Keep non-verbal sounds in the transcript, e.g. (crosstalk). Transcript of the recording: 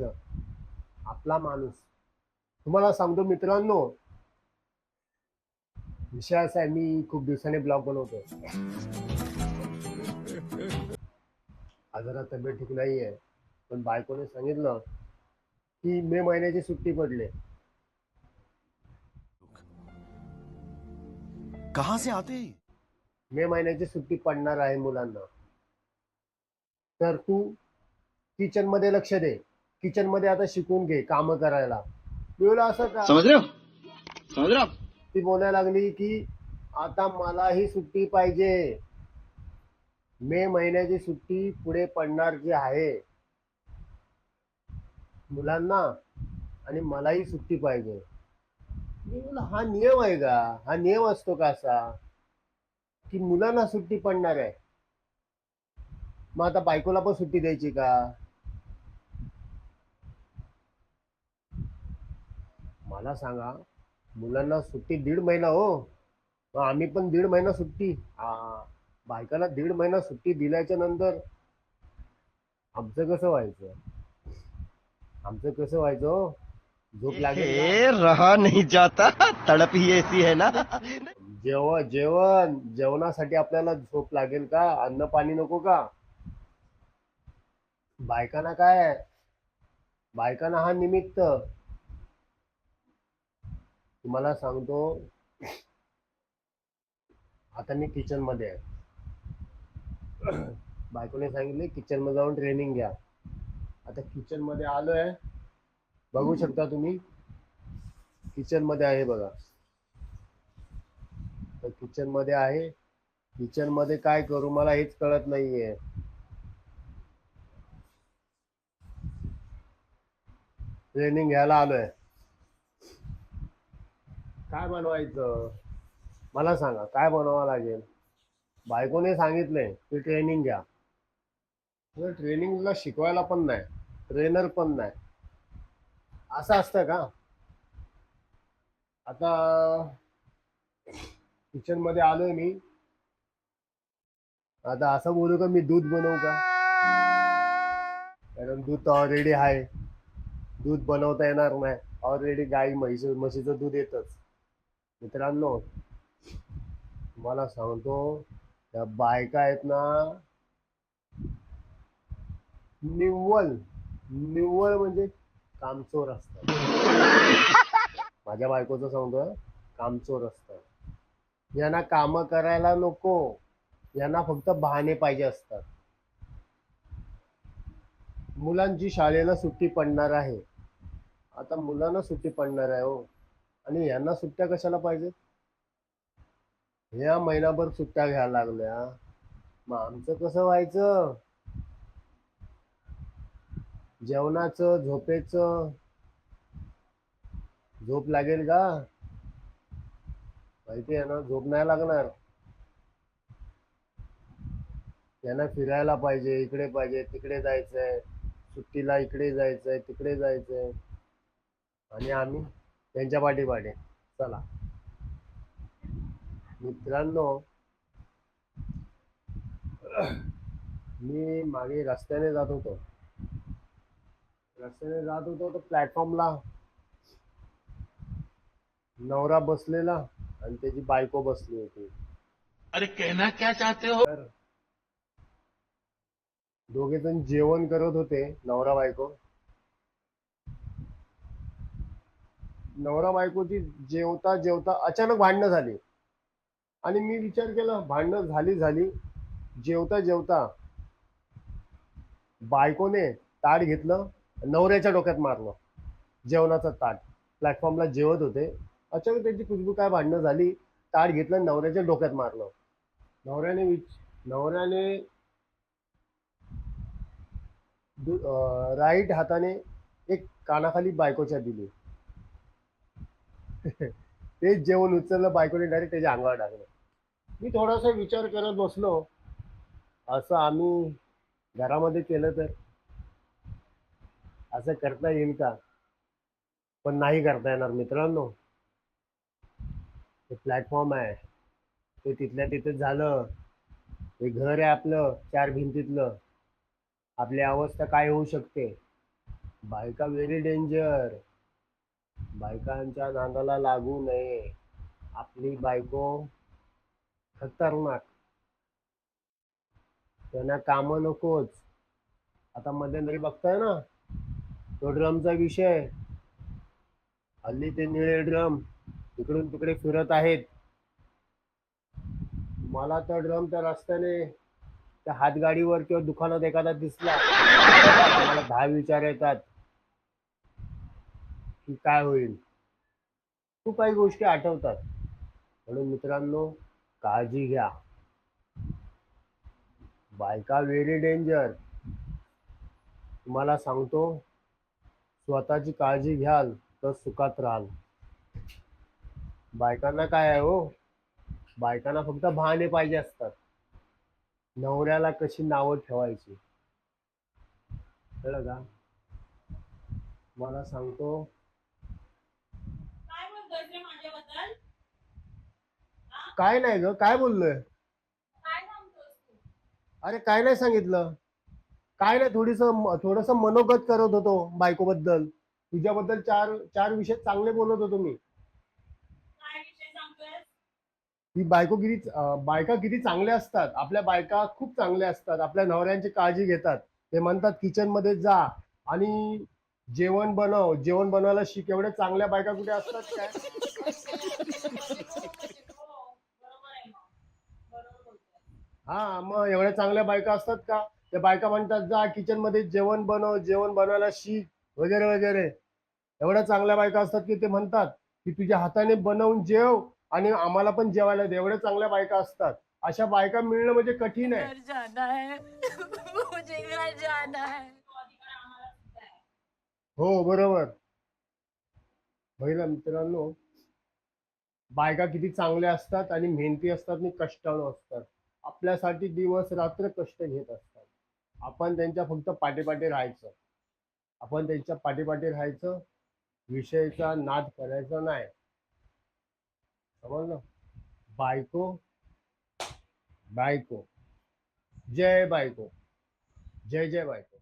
आपला माणूस. तुम्हाला सांगतो मित्रांनो विषय असा आहे मी खूप दिवसांनी ब्लॉग बनवतो आज जरा तब्येत ठीक नाही आहे पण बायकोने सांगितलं की मे महिन्याची सुट्टी पडली. कहां से आते हैं? मे महिन्याची सुट्टी पडणार आहे मुलांना. तर तू किचनमध्ये लक्ष दे. किचनमध्ये आता शिकून घे काम करायला. मी असं का? हो हो ती बोलायला लागली की आता मलाही सुट्टी पाहिजे. मे महिन्याची सुट्टी पुढे पडणार जी आहे. मुलांना आणि मलाही सुट्टी पाहिजे. मी हा नियम आहे का? हा नियम असतो का असा? की मुलांना सुट्टी पडणार आहे. मग आता बायकोला पण सुट्टी द्यायची का? मला सांगा मुलांना सुट्टी दीड महिना हो. मग आम्ही पण दीड महिना सुट्टी. आ, बायकाला दीड महिना सुट्टी दिल्याच्या नंतर आमचं कसं व्हायचं? आमचं कसं व्हायचं हो? झोप लागेल ना? ए, रहा नहीं जाता. तड़प ही ऐसी है ना. जेवण जेवण जेवणासाठी आपल्याला झोप लागेल का? अन्न पाणी नको का? बायकांना काय? बायकांना हा निमित्त तुम्हाला सांगतो आता मी किचनमध्ये आहे. बायकोने सांगितले किचनमध्ये जाऊन ट्रेनिंग घ्या. आता किचनमध्ये आहे बघू शकता तुम्ही किचनमध्ये आहे बघा. तर किचनमध्ये आहे. किचनमध्ये काय करू मला हेच कळत नाहीये. ट्रेनिंग घ्यायला आलोय. काय बनवायचं? मला सांगा काय बनवावं लागेल? बायकोने सांगितलंय की ट्रेनिंग घ्या. ट्रेनिंगला शिकवायला पण नाही ट्रेनर पण नाही. असं असतं का? आता किचनमध्ये आलोय मी. आता असं बोलू का मी दूध बनवू का? कारण दूध ऑलरेडी आहे. दूध बनवता येणार नाही. ऑलरेडी गाई म्हैस म्हशीचं दूध येतच. मित्रांनो मला सांगतो त्या बायका आहेत ना निव्वळ निव्वळ म्हणजे कामचोर असतात. माझ्या बायकोचं सांगतोय कामचोर असतात. यांना काम करायला नको यांना फक्त बहाणे पाहिजे असतात. मुलांची शाळेला सुट्टी पडणार आहे. आता मुलांना सुट्टी पडणार आहे हो. आणि यांना सुट्ट्या कशाला पाहिजे या महिनाभर सुट्ट्या घ्यायला लागल्या. मग आमचं कसं व्हायचं? जेवणाचं झोपेचं. झोप लागेल का? माहिती आहे ना झोप नाही लागणार. त्यांना फिरायला पाहिजे इकडे पाहिजे तिकडे जायचंय. सुट्टीला इकडे जायचंय तिकडे जायचंय. आणि आम्ही त्यांच्या पाठीपाठी चला. मित्रांनो मी मागे रस्त्याने जात होतो. रस्त्याने जात होतो तर प्लॅटफॉर्मला नवरा बसलेला आणि त्याची बायको बसली होती. अरे कहना क्या चाहते हो? दोघे जण जेवण करत होते नवरा बायको. नवरा बायकोची जेवता जेवता अचानक भांडणं झाली. आणि मी विचार केला भांडणं झाली झाली जेवता जेवता बायकोने ताट घेतलं नवऱ्याच्या डोक्यात मारलं जेवणाचं ताट. प्लॅटफॉर्मला जेवत होते. अचानक त्यांची खुशबू काय भांडणं झाली ताट घेतलं नवऱ्याच्या डोक्यात मारलं. नवऱ्याने विच नवऱ्याने राईट हाताने एक कानाखाली बायकोच्या दिली. (laughs) तेच जेवण उचललं बायकोने डायरेक्ट त्याच्या अंगावर टाकलं. मी थोडासा विचार करत बसलो. असं आम्ही घरामध्ये केलं तर? असं करता येईल का? पण नाही करता येणार मित्रांनो. ते प्लॅटफॉर्म आहे. ते तिथल्या तिथे झालं. हे घर आहे आपलं चार भिंतीतलं. आपली अवस्था काय होऊ शकते? बायका व्हेरी डेंजर बायकांच्या नादाला लागू नये. आपली बायको खतरनाक. त्यांना काम नकोच. आता मध्यंतरी बघताय ना तो ड्रमचा विषय. हल्ली ते निळे ड्रम इकडून तिकडे फिरत आहेत. मला तर ड्रम त्या रस्त्याने त्या हातगाडीवर किंवा दुकानात एखादा दिसला. मला दहा विचार येतात. की काय होईल? खूप काही गोष्टी आठवतात. म्हणून मित्रांनो काळजी घ्या. बायका व्हेरी डेंजर तुम्हाला सांगतो स्वतःची काळजी घ्याल तर सुखात राहाल. बायकांना काय आहे हो? बायकांना फक्त बहाणे पाहिजे असतात. नवऱ्याला कशी नावं ठेवायची? कळलं का? मला सांगतो काय नाही ग काय बोललोय? अरे काय नाही सांगितलं. काय नाही थोडीस थोडस मनोगत करत होतो बायकोबद्दल. तुझ्याबद्दल चार चार विषय चांगले बोलत होतो मी. ही बायको किती बायका किती चांगल्या असतात. आपल्या बायका खूप चांगल्या असतात. आपल्या नवऱ्यांची काळजी घेतात. ते म्हणतात किचनमध्ये जा आणि जेवण बनव. जेवण बनवायला शिक. एवढ्या चांगल्या बायका कुठे असतात काय (laughs) हो बरोबर आहे मग बरोबर बोलतोय हा मग एवढ्या चांगल्या बायका असतात का? त्या बायका म्हणतात जा किचनमध्ये जेवण बनव जेवण बनवायला शिक वगैरे वगैरे. एवढ्या चांगल्या बायका असतात की ते म्हणतात की तुझ्या हाताने बनवून जेव आणि आम्हाला पण जेवायला दे. एवढ्या चांगल्या बायका असतात. अशा बायका मिळणं म्हणजे कठीण आहे. घर जाना है मुझे घर जाना है हो बरोबर. महिला मित्रांनो बायका किती चांगल्या असतात आणि मेहनती असतात आणि कष्टाळू असतात. आपल्यासाठी दिवस रात्र कष्ट घेत असतात. आपण त्यांच्या फक्त पाठीपाठी राहायचं. आपण त्यांच्या पाठीपाठी राहायचं. विषयचा नाद करायचा नाही. समजलं? बायको बायको. जय बायको. जय जय बायको.